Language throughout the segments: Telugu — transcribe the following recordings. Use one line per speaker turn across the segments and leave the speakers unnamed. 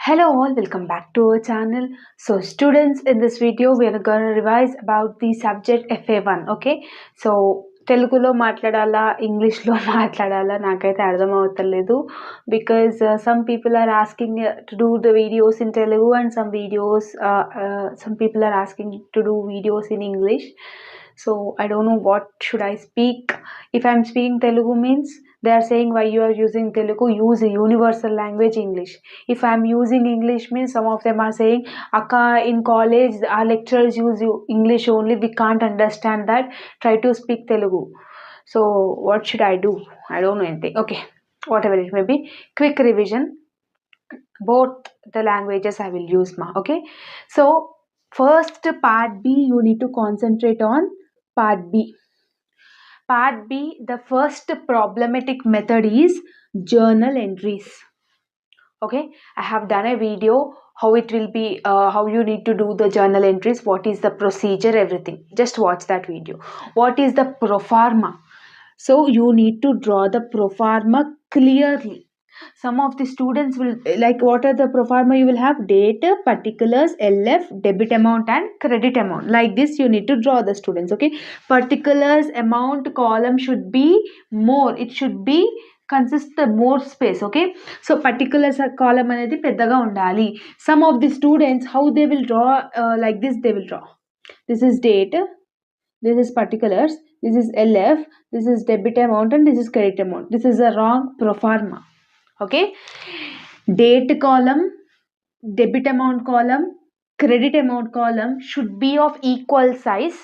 Hello all, welcome back to our channel. So students, in this video we are going to revise about the subject FA1. Okay, so తెలుగులో మాట్లాడాలా ఇంగ్లీష్లో మాట్లాడాలా నాకైతే అర్థం అవుతలేదు because some people are asking to do the videos in Telugu and some videos some people are asking to do videos in English so i don't know what should i speak. If i'm speaking telugu means they are saying why you are using telugu use universal language english. If i'm using english means some of them are saying akka in college our lecturers use english only. We can't understand that. Try to speak telugu. So what should i do? I don't know anything. Okay whatever it may be. Quick revision. Both the languages i will use ma okay? So first part b you need to concentrate on part b Part B, the first problematic method is journal entries. Okay, I have done a video how it will be, uh, how you need to do the journal entries, what is the procedure, everything. Just watch that video. What is the proforma? So you need to draw the proforma clearly Some of the students will like what are the proforma you will have date, particulars, LF, debit amount, and credit amount. Like this, you need to draw the students. Okay, particulars amount column should be more. It should be consist the more space. Okay, so particulars column అనేది పెద్దగా ఉండాలి. Some of the students how they will draw uh, like this they will draw. This is date. This is particulars. This is LF. This is debit amount and this is credit amount. This is a wrong proforma. okay? Date column debit amount column credit amount column should be of equal size.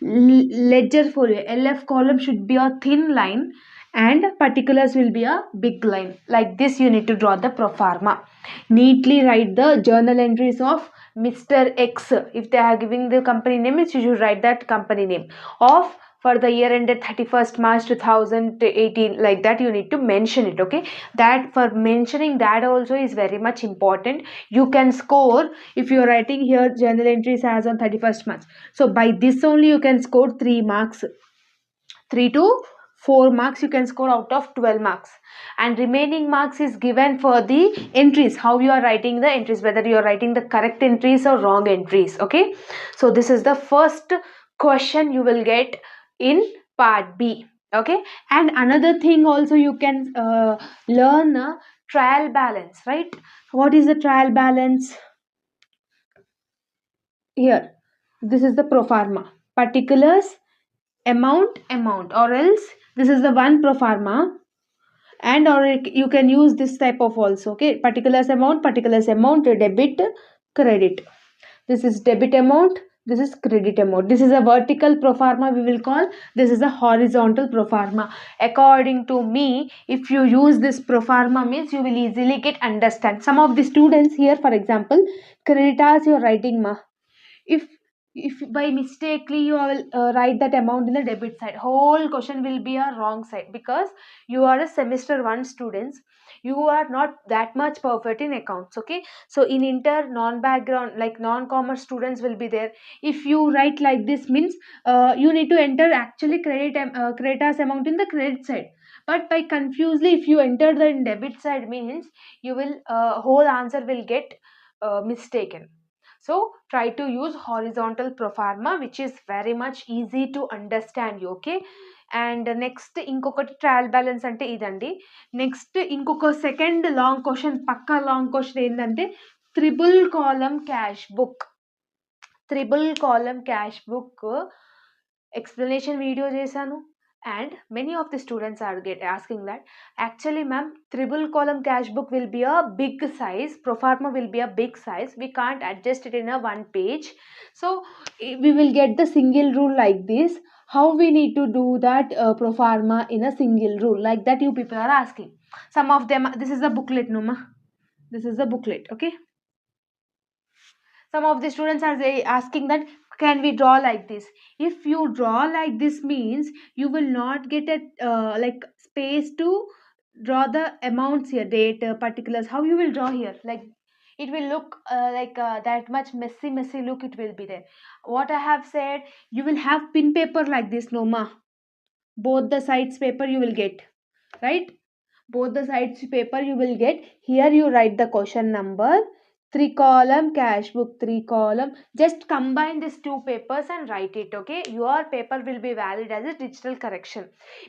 Ledger folio lf column should be a thin line and particulars will be a big line. Like this you need to draw the pro proforma neatly write the journal entries of mr x. If they are giving the company name you should write that company name of for the year ended 31st march 2018 like that you need to mention it okay? That for mentioning that also is very much important. You can score if you're writing here journal entries as on 31st march. So by this only you can score 3 marks 3 to 4 marks you can score out of 12 marks. And remaining marks is given for the entries how you are writing the entries whether you are writing the correct entries or wrong entries okay? So this is the first question you will get in part b okay? And another thing also you can uh, learn uh, trial balance right? What is the trial balance? Here this is the pro proforma particulars amount amount or else this is the one pro proforma and or you can use this type of also okay? Particulars amount particulars amount debit credit. This is debit amount this is credit amount. This is a vertical pro proforma we will call. This is a horizontal pro proforma according to me if you use this pro proforma means you will easily get understand. Some of the students here for example creditors you're writing ma. If if by mistakenly you will uh, write that amount in the debit side whole question will be a wrong side because you are a semester one students you are not that much perfect in accounts okay? So in inter non background like non commerce students will be there. If you write like this means uh, you need to enter actually credit uh, creditors amount in the credit side. But by confusedly if you enter the debit side means you will uh, whole answer will get uh, mistaken. So try to use horizontal proforma which is very much easy to understand you okay and next ఇంకొకటి ట్రయల్ బ్యాలెన్స్ అంటే ఇదండి. నెక్స్ట్ ఇంకొక సెకండ్ లాంగ్ క్వశ్చన్ పక్కా లాంగ్ క్వశ్చన్ ఏంటంటే triple column cash book. Triple column cash book explanation video చేశాను. And many of the students are get asking that. Actually ma'am triple column cash book will be a big size proforma will be a big size. We can't adjust it in a one page. So we will get the single rule like this. How we need to do that uh, proforma in a single rule like that you people are asking. Some of them this is a booklet numa this is a booklet okay? Some of the students are asking that can we draw like this? If you draw like this means you will not get a uh, like space to draw the amounts here date uh, particulars. How you will draw here? Like it will look uh, like uh, that much messy messy look it will be there. What i have said you will have pin paper like this noma both the sides paper you will get right? Both the sides paper you will get. Here you write the question number three column cash book three column just combine these two papers and write it okay your paper will be valid as a digital correction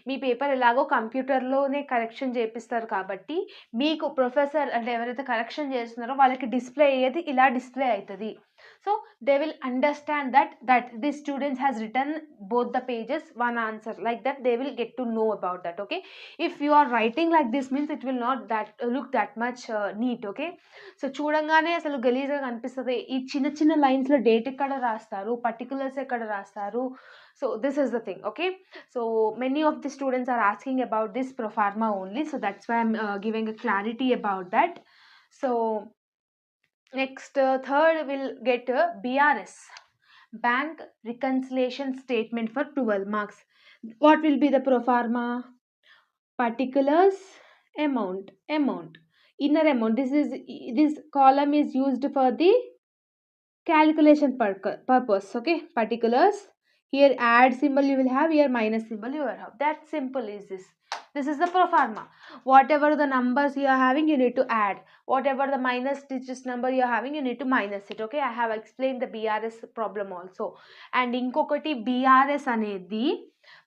మీ పేపర్ ఎలాగో కంప్యూటర్లోనే కరెక్షన్ చేపిస్తారు కాబట్టి మీకు ప్రొఫెసర్ అంటే ఎవరైతే కరెక్షన్ చేస్తున్నారో వాళ్ళకి డిస్ప్లే అయ్యేది ఇలా డిస్ప్లే అవుతుంది so they will understand that that this students has return both the pages one answer. Like that they will get to know about that okay? If you are writing like this means it will not that uh, look that much uh, neat okay? So చూడంగానే అసలు గలీజ్గా కనిపిస్తుంది. ఈ చిన్న చిన్న లైన్స్లో డేట్ ఎక్కడ రాస్తారు? పర్టికులర్స్ ఎక్కడ రాస్తారు? So this is the thing okay so many of the students are asking about this proforma only so that's why I'm giving a clarity about that so Next, uh, third, we'll get uh, BRS, Bank Reconciliation Statement for 12 marks. What will be the pro forma? Particulars, amount, amount, inner amount. This is this column is used for the calculation purpose. Okay, particulars. Here add symbol you will have, here minus symbol you will have. That simple is this. This is the pro forma whatever the numbers you are having you need to add whatever the minus digits number you are having you need to minus it okay i have explained the brs problem also and inkokati BRS అనేది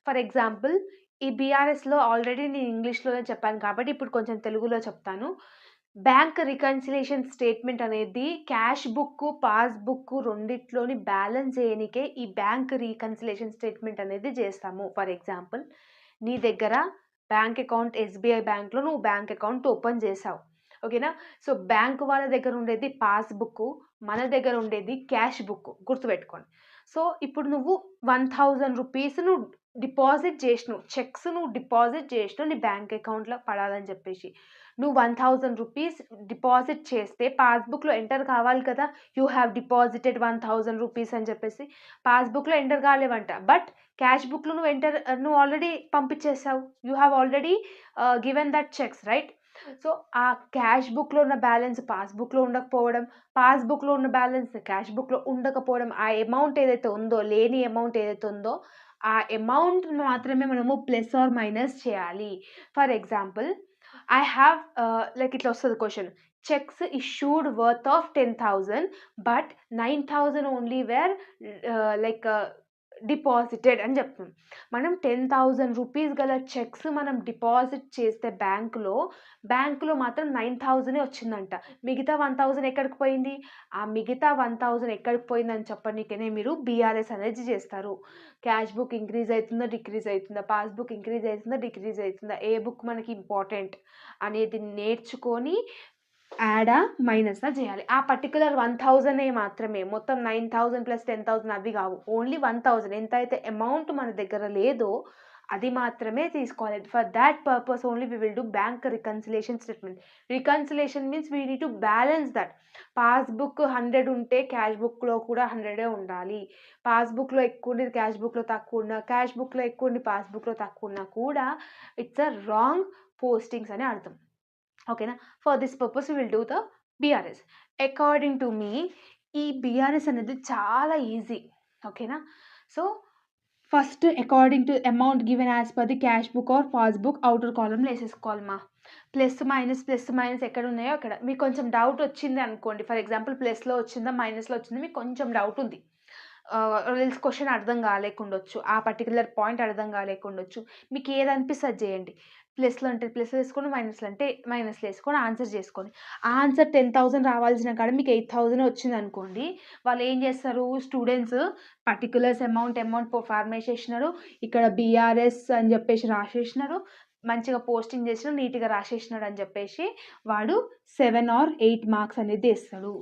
ఫర్ ఎగ్జాంపుల్ ఈ బీఆర్ఎస్లో ఆల్రెడీ నేను ఇంగ్లీష్లోనే చెప్పాను కాబట్టి ఇప్పుడు కొంచెం తెలుగులో చెప్తాను బ్యాంక్ రికన్సిలేషన్ స్టేట్మెంట్ అనేది క్యాష్ బుక్ పాస్బుక్ రెండిట్లోని బ్యాలెన్స్ చేయనికే ఈ బ్యాంక్ రీకన్సిలేషన్ స్టేట్మెంట్ అనేది చేస్తాము ఫర్ ఎగ్జాంపుల్ నీ దగ్గర బ్యాంక్ అకౌంట్ ఎస్బీఐ బ్యాంక్లో నువ్వు బ్యాంక్ అకౌంట్ ఓపెన్ చేసావు ఓకేనా? సో బ్యాంక్ వాళ్ళ దగ్గర ఉండేది పాస్బుక్ మన దగ్గర ఉండేది క్యాష్ బుక్ గుర్తుపెట్టుకోండి. సో ఇప్పుడు నువ్వు వన్ థౌజండ్ రూపీస్ నువ్వు డిపాజిట్ చేసినావు. చెక్స్ నువ్వు డిపాజిట్ చేసినావు నీ బ్యాంక్ అకౌంట్లో పడాలని చెప్పేసి. నువ్వు వన్ థౌజండ్ రూపీస్ డిపాజిట్ చేస్తే పాస్బుక్లో ఎంటర్ కావాలి కదా you have deposited one thousand rupees అని చెప్పేసి పాస్బుక్లో ఎంటర్ కాలేవంట. బట్ క్యాష్ బుక్లో నువ్వు ఎంటర్ నువ్వు already పంపించేసావు you have already given that cheques right so ఆ క్యాష్ బుక్లో ఉన్న బ్యాలెన్స్ పాస్బుక్లో ఉండకపోవడం పాస్బుక్లో ఉన్న బ్యాలెన్స్ క్యాష్ బుక్లో ఉండకపోవడం ఆ అమౌంట్ ఏదైతే ఉందో లేని అమౌంట్ ఏదైతే ఉందో ఆ అమౌంట్ మాత్రమే మనము ప్లస్ ఆర్ మైనస్ చేయాలి. For example I have uh, like it also the question. Checks issued worth of 10,000 but 9,000 only were uh, like uh, deposited అని చెప్తాం. మనం టెన్ థౌజండ్ రూపీస్ గల చెక్స్ మనం డిపాజిట్ చేస్తే బ్యాంకులో బ్యాంకులో మాత్రం నైన్ థౌజండే వచ్చిందంట. మిగతా వన్ థౌజండ్ ఎక్కడికి పోయింది? ఆ మిగతా వన్ థౌజండ్ ఎక్కడికి పోయిందని చెప్పడానికనే మీరు బీఆర్ఎస్ అనేది చేస్తారు. క్యాష్ బుక్ ఇంక్రీజ్ అవుతుందా డిక్రీజ్ అవుతుందా? పాస్బుక్ ఇంక్రీజ్ అవుతుందా డిక్రీజ్ అవుతుందా? ఏ బుక్ మనకి ఇంపార్టెంట్ అనేది నేర్చుకొని యాడా? మైనసా చేయాలి. ఆ పర్టికులర్ వన్ థౌజండే మాత్రమే. మొత్తం nine thousand plus ten thousand అవి కావు. ఓన్లీ వన్ థౌజండ్ ఎంత అయితే అమౌంట్ మన దగ్గర లేదో అది మాత్రమే తీసుకోవాలి. For that purpose only we will do bank reconciliation statement reconciliation means we need to balance that passbook hundred ఉంటే క్యాష్ బుక్లో కూడా హండ్రెడే ఉండాలి. పాస్బుక్లో ఎక్కువ ఉండేది క్యాష్ బుక్లో తక్కువ ఉన్నా క్యాష్ బుక్లో ఎక్కువ ఉండి పాస్బుక్లో తక్కువ ఉన్నా కూడా ఇట్స్ అ రాంగ్ పోస్టింగ్స్ అని అర్థం. ఓకేనా for this purpose will do the BRS according to మీ ఈ బీఆర్ఎస్ అనేది చాలా ఈజీ ఓకేనా so first according to amount given as per the cash book or passbook outer కాలంలో వేసేసుకోవాలమ్మా ప్లస్ మైనస్ ప్లస్ మైనస్ ఎక్కడ ఉన్నాయో అక్కడ. మీకు కొంచెం డౌట్ వచ్చింది అనుకోండి. ఫర్ ఎగ్జాంపుల్ ప్లస్లో వచ్చిందా మైనస్లో వచ్చిందా మీకు కొంచెం డౌట్ ఉంది. రిల్స్ క్వశ్చన్ అర్థం కాలేకుండొచ్చు. ఆ పర్టికులర్ పాయింట్ అర్థం కాలేకుండొచ్చు. మీకు ఏది అనిపిస్తుంది చేయండి. ప్లస్లో అంటే ప్లస్ వేసుకొని మైనస్లో అంటే మైనస్లో వేసుకొని ఆన్సర్ చేసుకోండి. ఆన్సర్ టెన్ థౌసండ్ రావాల్సిన కాడ మీకు ఎయిట్ థౌసండ్ వచ్చింది అనుకోండి వాళ్ళు ఏం చేస్తారు? Students particulars amount amount format చేసినారు ఇక్కడ బీఆర్ఎస్ అని చెప్పేసి రాసేసినారు మంచిగా పోస్టింగ్ చేసిన నీట్గా రాసేసినాడు అని చెప్పేసి వాడు సెవెన్ ఆర్ ఎయిట్ మార్క్స్ అనేది ఇస్తాడు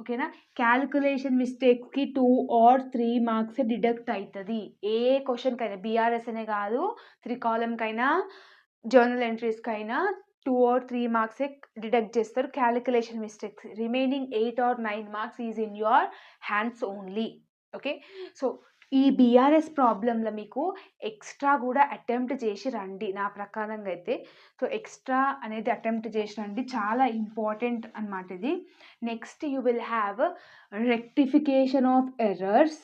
ఓకేనా? Calculation మిస్టేక్స్కి two or three marks deduct అవుతుంది ఏ క్వశ్చన్కైనా బీఆర్ఎస్ అనే కాదు త్రీ కాలంకైనా జర్నల్ ఎంట్రీస్కి అయినా టూ ఆర్ త్రీ మార్క్సే డిడక్ట్ చేస్తారు. Calculation mistakes remaining eight or nine marks is in your hands only okay so ఈ బీఆర్ఎస్ ప్రాబ్లంలో మీకు ఎక్స్ట్రా కూడా అటెంప్ట్ చేసి రండి. నా ప్రకారంగా అయితే. సో ఎక్స్ట్రా అనేది అటెంప్ట్ చేసి రండి. చాలా ఇంపార్టెంట్ అనమాట ఇది. Next you will have rectification of errors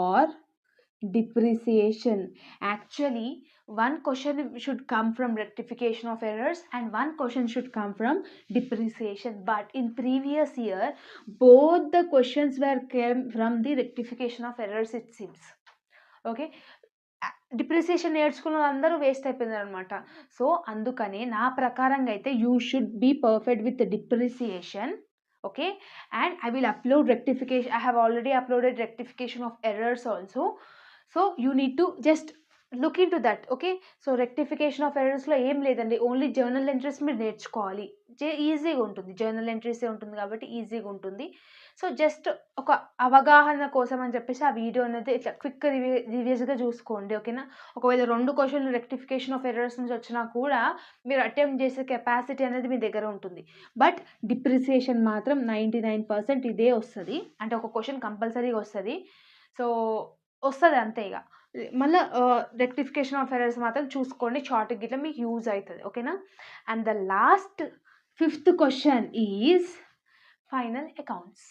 or depreciation actually one question should come from rectification of errors and one question should come from depreciation but in previous year both the questions were came from the rectification of errors it seems okay depreciation నేర్చుకున్న అందరూ వేస్ట్ అయిపోయినారు అనమాట సో అందుకనే నా ప్రకారంగా అయితే you should be perfect with depreciation okay and I will upload rectification I have already uploaded rectification of errors also so you need to just look into that okay so rectification of ఎర్రర్స్లో ఏం లేదండి. ఓన్లీ జర్నల్ ఎంట్రీస్ మీరు నేర్చుకోవాలి. జే ఈజీగా ఉంటుంది. జర్నల్ ఎంట్రీసే ఉంటుంది కాబట్టి ఈజీగా ఉంటుంది. సో జస్ట్ ఒక అవగాహన కోసం అని చెప్పేసి ఆ వీడియో అనేది ఇట్లా క్విక్ రివ్యూ రివ్యూస్గా చూసుకోండి ఓకేనా ఒకవేళ రెండు క్వశ్చన్లు రెక్టిఫికేషన్ ఆఫ్ ఎర్రర్స్ నుంచి వచ్చినా కూడా మీరు అటెంప్ట్ చేసే కెపాసిటీ అనేది మీ దగ్గర ఉంటుంది. బట్ డిప్రిసియేషన్ మాత్రం నైంటీ నైన్ పర్సెంట్ ఇదే వస్తుంది. అంటే ఒక క్వశ్చన్ కంపల్సరీగా వస్తుంది. సో వస్తుంది అంతే ఇక మళ్ళీ రెక్టిఫికేషన్ ఆఫ్ ఎర్రర్స్ మాత్రం చూసుకోండి షార్ట్ గిట్లా మీకు యూజ్ అవుతుంది ఓకేనా and the last fifth question is final accounts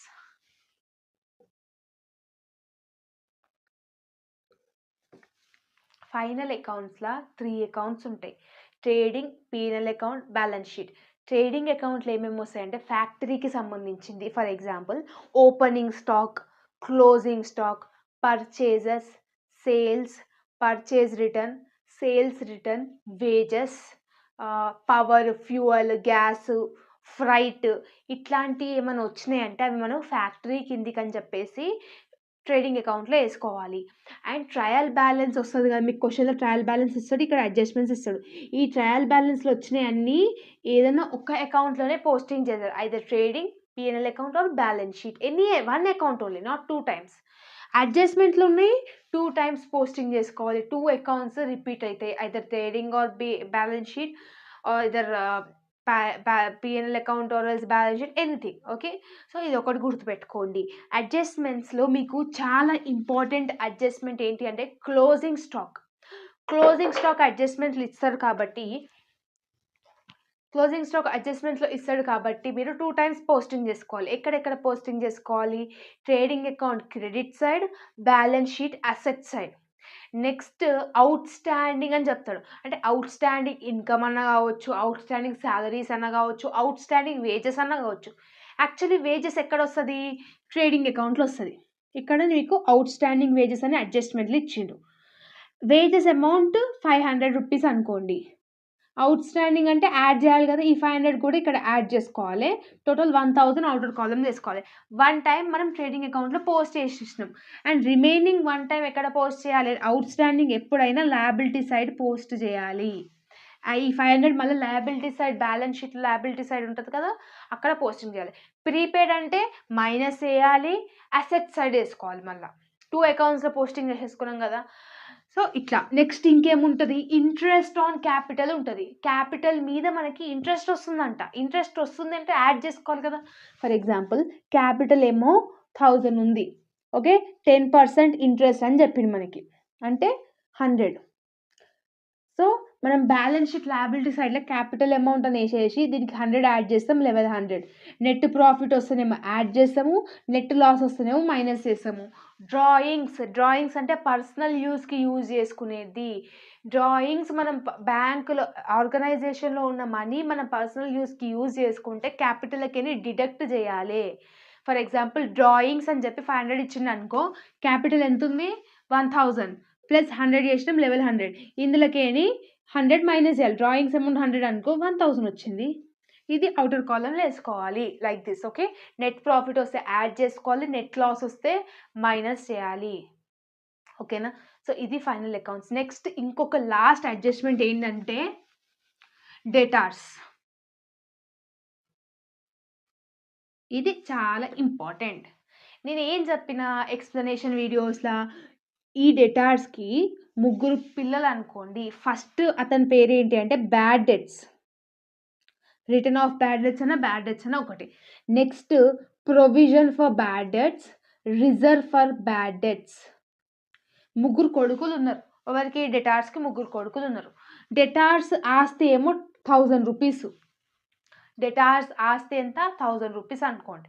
final అకౌంట్స్లో three accounts ఉంటాయి. Trading PNL account balance sheet trading అకౌంట్లో ఏమేమి వస్తాయంటే ఫ్యాక్టరీకి సంబంధించింది. For example opening stock closing stock purchases sales purchase return sales return wages power fuel gas freight ఇట్లాంటివి ఏమైనా వచ్చినాయంటే అవి మనం ఫ్యాక్టరీ కిందికి అని చెప్పేసి ట్రేడింగ్ అకౌంట్లో వేసుకోవాలి. అండ్ ట్రయల్ బ్యాలెన్స్ వస్తుంది కదా మీకు క్వశ్చన్లో ట్రయల్ బ్యాలెన్స్ ఇస్తాడు ఇక్కడ అడ్జస్ట్మెంట్స్ ఇస్తాడు. ఈ ట్రయల్ బ్యాలెన్స్లో వచ్చినాయి అన్నీ ఏదైనా ఒక అకౌంట్లోనే పోస్టింగ్ చేస్తారు. అయితే trading PNL account or balance sheet any one account only not two times అడ్జస్ట్మెంట్లు ఉన్నాయి. టూ టైమ్స్ పోస్టింగ్ చేసుకోవాలి. టూ అకౌంట్స్ రిపీట్ అవుతాయి either trading or B balance sheet or either PNL account or else balance sheet anything okay so ఇది ఒకటి గుర్తుపెట్టుకోండి. అడ్జస్ట్మెంట్స్లో మీకు చాలా ఇంపార్టెంట్ అడ్జస్ట్మెంట్ ఏంటి అంటే క్లోజింగ్ స్టాక్ క్లోజింగ్ స్టాక్ అడ్జస్ట్మెంట్లు ఇస్తారు కాబట్టి క్లోజింగ్ స్టాక్ అడ్జస్ట్మెంట్లో ఇస్తాడు కాబట్టి మీరు టూ టైమ్స్ పోస్టింగ్ చేసుకోవాలి. ఎక్కడెక్కడ పోస్టింగ్ చేసుకోవాలి? Trading account credit side balance sheet asset side next outstanding అని చెప్తాడు. అంటే అవుట్ స్టాండింగ్ ఇన్కమ్ అన్న కావచ్చు అవుట్ స్టాండింగ్ శాలరీస్ అన్న కావచ్చు అవుట్ స్టాండింగ్ వేజెస్ అన్న కావచ్చు. యాక్చువల్లీ వేజెస్ ఎక్కడ వస్తుంది ట్రేడింగ్ అకౌంట్లో వస్తుంది. ఇక్కడ మీకు అవుట్ స్టాండింగ్ వేజెస్ అని అడ్జస్ట్మెంట్లు ఇచ్చిండు. Wages amount five hundred rupees అనుకోండి. అవుట్ స్టాండింగ్ అంటే యాడ్ చేయాలి కదా ఈ ఫైవ్ హండ్రెడ్ కూడా ఇక్కడ యాడ్ చేసుకోవాలి. Total one thousand outer column చేసుకోవాలి వన్ టైం మనం ట్రేడింగ్ అకౌంట్లో పోస్ట్ చేసేసినాం. అండ్ రిమైనింగ్ వన్ టైం ఎక్కడ పోస్ట్ చేయాలి? అవుట్ స్టాండింగ్ ఎప్పుడైనా లయాబిలిటీ సైడ్ పోస్ట్ చేయాలి. ఈ ఫైవ్ హండ్రెడ్ మళ్ళీ liability side balance sheet liability side ఉంటుంది కదా అక్కడ పోస్టింగ్ చేయాలి. ప్రీపెయిడ్ అంటే మైనస్ వేయాలి అసెట్ సైడ్ వేసుకోవాలి మళ్ళీ. టూ అకౌంట్స్లో పోస్టింగ్ చేసేసుకున్నాం కదా సో ఇట్లా. నెక్స్ట్ ఇంకేముంటుంది? ఇంట్రెస్ట్ ఆన్ క్యాపిటల్ ఉంటుంది. క్యాపిటల్ మీద మనకి ఇంట్రెస్ట్ వస్తుందంట. ఇంట్రెస్ట్ వస్తుంది అంటే యాడ్ చేసుకోవాలి కదా. ఫర్ ఎగ్జాంపుల్ క్యాపిటల్ ఏమో థౌజండ్ ఉంది. ఓకే టెన్ పర్సెంట్ ఇంట్రెస్ట్ అని చెప్పింది మనకి. అంటే హండ్రెడ్ సో మనం బ్యాలెన్స్ షీట్ లయబిలిటీ సైడ్లో క్యాపిటల్ అమౌంట్ అని వేసేసి దీనికి హండ్రెడ్ యాడ్ చేస్తాం లెవెన్ హండ్రెడ్ నెట్ ప్రాఫిట్ వస్తేనేమో యాడ్ చేస్తాము నెట్ లాస్ వస్తేనేమో మైనస్ చేస్తాము. డ్రాయింగ్స్ డ్రాయింగ్స్ అంటే పర్సనల్ యూస్కి యూజ్ చేసుకునేది. డ్రాయింగ్స్ మనం బ్యాంకులో ఆర్గనైజేషన్లో ఉన్న మనీ మనం పర్సనల్ యూస్కి యూజ్ చేసుకుంటే క్యాపిటల్కి డిడక్ట్ చేయాలి. ఫర్ ఎగ్జాంపుల్ డ్రాయింగ్స్ అని చెప్పి ఫైవ్ హండ్రెడ్ ఇచ్చింది అనుకో క్యాపిటల్ ఎంత ఉంది? వన్ థౌజండ్ ప్లస్ హండ్రెడ్ చేసినాం లెవెల్ హండ్రెడ్ ఇందులోకేని హండ్రెడ్ మైనస్ చేయాలి డ్రాయింగ్స్ అమౌంట్ హండ్రెడ్ అనుకో వన్ థౌసండ్ వచ్చింది. ఇది అవుటర్ కాలంలో వేసుకోవాలి like this okay net profit వస్తే యాడ్ చేసుకోవాలి నెట్ లాస్ వస్తే మైనస్ చేయాలి. ఓకేనా సో ఇది ఫైనల్ అకౌంట్స్ నెక్స్ట్ ఇంకొక లాస్ట్ అడ్జస్ట్మెంట్ ఏంటంటే డేటార్స్ ఇది చాలా ఇంపార్టెంట్ నేను ఏం చెప్పిన ఎక్స్ప్లెనేషన్ వీడియోస్లో ఈ డెటార్స్కి ముగ్గురు పిల్లలు అనుకోండి. ఫస్ట్ అతని పేరు ఏంటి అంటే bad debts return of bad debts అన్న బ్యాడ్ డెట్స్ అన్న ఒకటి. Next provision for bad debts reserve for bad debts ముగ్గురు కొడుకులు ఉన్నారు. ఎవరికి? డెటార్స్కి ముగ్గురు కొడుకులు ఉన్నారు. డెటార్స్ ఆస్తి ఏమో థౌజండ్ రూపీస్ డెటార్స్ ఆస్తి ఎంత? థౌజండ్ రూపీస్ అనుకోండి.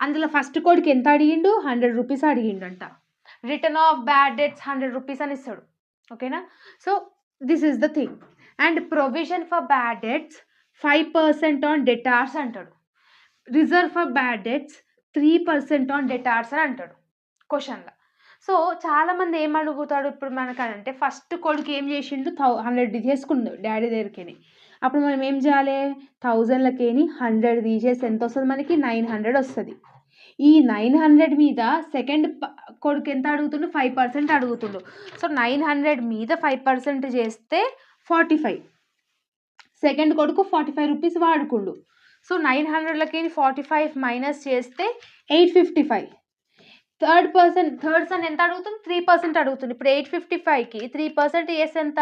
అందులో ఫస్ట్ కొడుకు ఎంత అడిగిండు? Hundred rupees అడిగిండంట. Return of bad debts hundred rupees అని ఇస్తాడు. ఓకేనా so this is the thing and provision for bad debts five percent on debtors అంటాడు. Reserve for bad debts three percent on debtors అని అంటాడు. క్వశ్చన్లో సో చాలామంది ఏం అడుగుతాడు ఇప్పుడు మనకనంటే ఫస్ట్ కొడుకు ఏం చేసిండు? థౌ హండ్రెడ్ తీసేసుకుండు డాడీ దగ్గరికి అప్పుడు మనం ఏం చేయాలి? థౌజండ్లకేని హండ్రెడ్ తీసేసి ఎంత వస్తుంది మనకి? నైన్ హండ్రెడ్ వస్తుంది. ఈ నైన్ హండ్రెడ్ మీద సెకండ్ కొడుకు ఎంత అడుగుతుండు? ఫైవ్ పర్సెంట్ అడుగుతుండు. సో నైన్ హండ్రెడ్ మీద ఫైవ్ పర్సెంట్ చేస్తే ఫార్టీ ఫైవ్. సెకండ్ కొడుకు ఫార్టీ ఫైవ్ రూపీస్ వాడుకుండు. సో నైన్ హండ్రెడ్లకి ఫార్టీ ఫైవ్ మైనస్ చేస్తే eight fifty five. Third person third son ఎంత అడుగుతుంది? త్రీ పర్సెంట్ అడుగుతుంది. ఇప్పుడు ఎయిట్ ఫిఫ్టీ ఫైవ్కి త్రీ పర్సెంట్ ఎస్ ఎంత?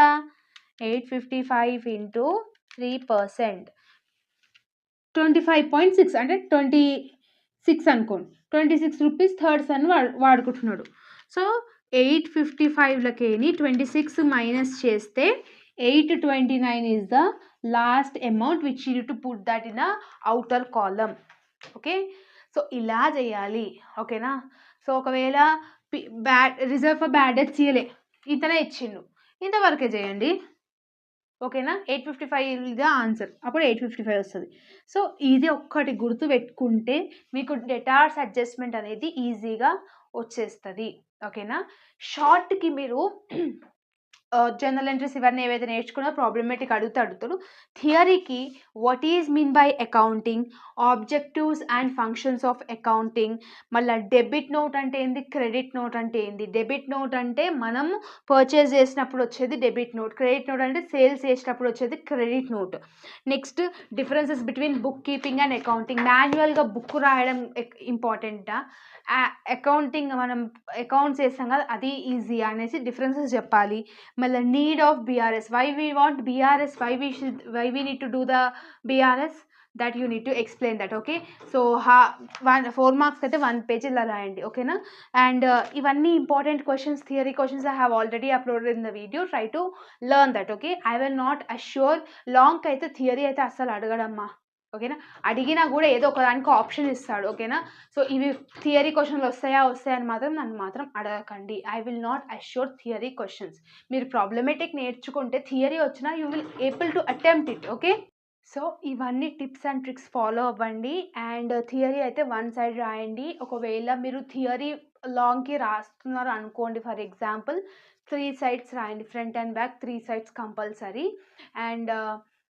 Eight fifty five into three percent. Twenty five point six అంటే ట్వంటీ సిక్స్ అనుకోండి. Twenty six rupees third son వాడు వాడుకుంటున్నాడు. సో ఎయిట్ ఫిఫ్టీ ఫైవ్లకేని ట్వంటీ సిక్స్ మైనస్ చేస్తే eight twenty nine is the last amount which you to put that in a outer column. Okay? So ఇలా చేయాలి. ఓకేనా? సో ఒకవేళ bad reserve for bad debt చేయలే ఇంతనే ఇచ్చిండు. ఇంతవరకే చేయండి. ఓకేనా? ఎయిట్ ఫిఫ్టీ ఫైవ్ ఆన్సర్ అప్పుడు ఎయిట్ ఫిఫ్టీ ఫైవ్ వస్తుంది. సో ఇది ఒక్కటి గుర్తు పెట్టుకుంటే మీకు డెటార్స్ అడ్జస్ట్మెంట్ అనేది ఈజీగా వచ్చేస్తుంది. ఓకేనా? షార్ట్కి మీరు జనరల్ ఎంట్రీస్ ఇవన్నీ ఏవైతే నేర్చుకున్నా ప్రాబ్లమేటిక్ అడుగుతూ అడుగుతాడు థియరీకి what is mean by accounting objectives and functions of accounting మళ్ళీ డెబిట్ నోట్ అంటే ఏంది? క్రెడిట్ నోట్ అంటే ఏంది? డెబిట్ నోట్ అంటే మనం పర్చేస్ చేసినప్పుడు వచ్చేది డెబిట్ నోట్ క్రెడిట్ నోట్ అంటే సేల్స్ చేసినప్పుడు వచ్చేది credit note next differences between bookkeeping and accounting మాన్యువల్గా బుక్ రాయడం ఇంపార్టెంటా అకౌంటింగ్ మనం అకౌంట్స్ చేస్తాం కదా అది ఈజీ అనేసి డిఫరెన్సెస్ చెప్పాలి. మళ్ళీ need of BRS why we want BRS why we should why we need to do the BRS that you need to explain that okay so హా వన్ ఫోర్ మార్క్స్ అయితే వన్ పేజ్ ఇలా రాయండి ఓకేనా? అండ్ ఇవన్నీ important questions theory questions I have already uploaded in the video try to learn that okay I will not assure లాంగ్కి అయితే థియరీ అయితే అస్సలు అడగడమ్మా. ఓకేనా? అడిగినా కూడా ఏదో ఒకదానికి ఆప్షన్ ఇస్తాడు ఓకేనా? సో ఇవి థియరీ క్వశ్చన్లు వస్తాయా వస్తాయని మాత్రం నన్ను మాత్రం అడగకండి. I will not assure theory questions మీరు ప్రాబ్లమేటిక్ నేర్చుకుంటే థియరీ వచ్చినా you will able to attempt it okay so ఇవన్నీ టిప్స్ అండ్ ట్రిక్స్ ఫాలో అవ్వండి. అండ్ థియరీ అయితే వన్ సైడ్ రాయండి. ఒకవేళ మీరు థియరీ లాంగ్కి రాస్తున్నారు అనుకోండి ఫర్ ఎగ్జాంపుల్ త్రీ సైడ్స్ రాయండి front and back three sides compulsory and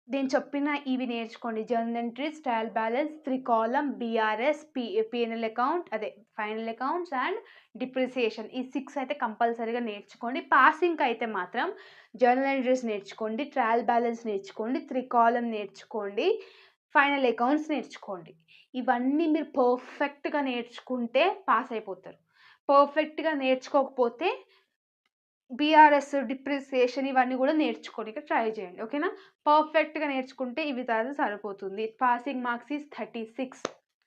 నేను చెప్పిన ఇవి నేర్చుకోండి. Journal entries style balance three column BRS P PNL account అదే ఫైనల్ అకౌంట్స్ అండ్ డిప్రిసియేషన్. ఈ సిక్స్ అయితే కంపల్సరీగా నేర్చుకోండి. పాసింగ్కి అయితే మాత్రం జర్నల్ ఎంట్రీస్ నేర్చుకోండి ట్రయల్ బ్యాలెన్స్ నేర్చుకోండి త్రీ కాలం నేర్చుకోండి ఫైనల్ అకౌంట్స్ నేర్చుకోండి. ఇవన్నీ మీరు పర్ఫెక్ట్గా నేర్చుకుంటే పాస్ అయిపోతారు. పర్ఫెక్ట్గా నేర్చుకోకపోతే బీఆర్ఎస్ డిప్రిసియేషన్ ఇవన్నీ కూడా నేర్చుకోనికి ట్రై చేయండి ఓకేనా? పర్ఫెక్ట్గా నేర్చుకుంటే ఇవి తర్వాత సరిపోతుంది. Passing marks is thirty six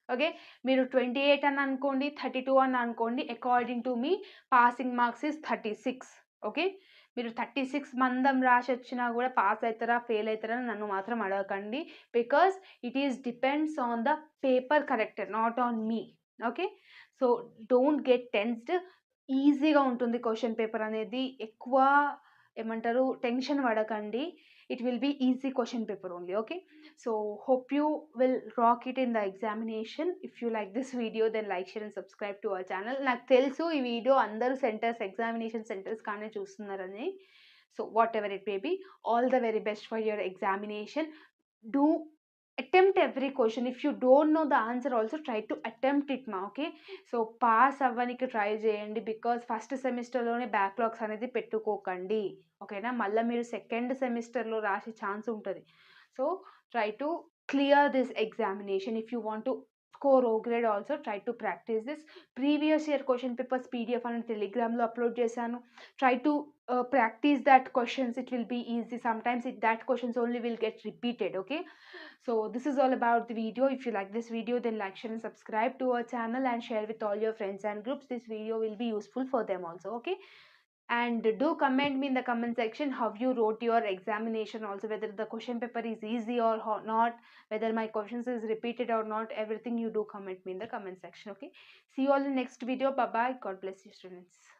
okay? మీరు ట్వంటీ ఎయిట్ అని అనుకోండి థర్టీ టూ అని అనుకోండి according to me passing marks is thirty six okay? మీరు థర్టీ సిక్స్ మందం రాసి వచ్చినా కూడా పాస్ అవుతారా ఫెయిల్ అవుతారా నన్ను మాత్రం అడగకండి because it is depends on the paper corrector not on me okay? So don't get tensed ఈజీగా ఉంటుంది క్వశ్చన్ పేపర్ అనేది. ఎక్కువ ఏమంటారు టెన్షన్ పడకండి. It will be easy question paper only okay? So hope you will rock it in the examination. If you like this video then like share and subscribe to our channel. నాకు తెలుసు ఈ వీడియో అందరూ సెంటర్స్ ఎగ్జామినేషన్ సెంటర్స్ కానీ చూస్తున్నారని. So whatever it may be. All the very best for your examination. Do attempt every question. If you don't know the answer also try to attempt it మా ఓకే సో పాస్ అవ్వడానికి ట్రై చేయండి బికాస్ ఫస్ట్ సెమిస్టర్లోనే బ్యాక్లాగ్స్ అనేది పెట్టుకోకండి ఓకేనా? మళ్ళీ మీరు సెకండ్ సెమిస్టర్లో రాసే ఛాన్స్ ఉంటుంది. So try to clear this examination if you want to score O grade also try to practice this previous year question papers PDF అని టెలిగ్రామ్లో అప్లోడ్ చేశాను try to practice that questions it will be easy sometimes it that questions only will get repeated okay so this is all about the video if you like this video then like share and subscribe to our channel and share with all your friends and groups this video will be useful for them also okay and do comment me in the comment section how you wrote your examination also whether the question paper is easy or not whether my questions is repeated or not everything you do comment me in the comment section okay? See you all in the next video. Bye bye god bless you students